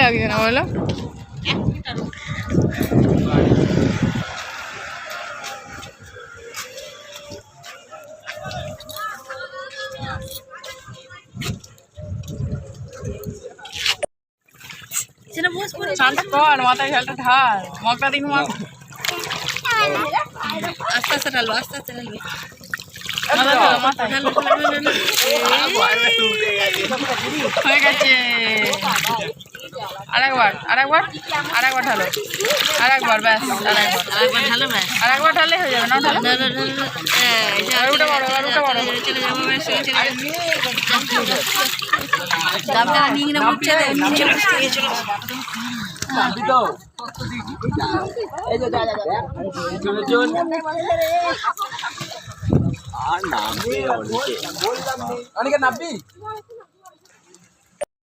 লাগছে না বলো? শান্ত কর মাথায় জলটা ঢাল। মগটা দিন মগ। আস্তে আস্তে ঢালবো আস্তে আস্তে ঢালবি। মাথা ঢালো ঢালো। হয়ে গেছে আরেকবার আরেকবার আরেকবার ঢালো আরেকবার ব্যাস আরেকবার আরেকবার ঢালো ব্যাস আরেকবার ঢালে হয়ে যাবে না ঢালো আর উঠে পড়ো, আর উঠে পড়ো। চলে যাব ব্যাস চলে যাব দামটা নিয়ে না মুখছে দে চলো চলো অনেকে নাববি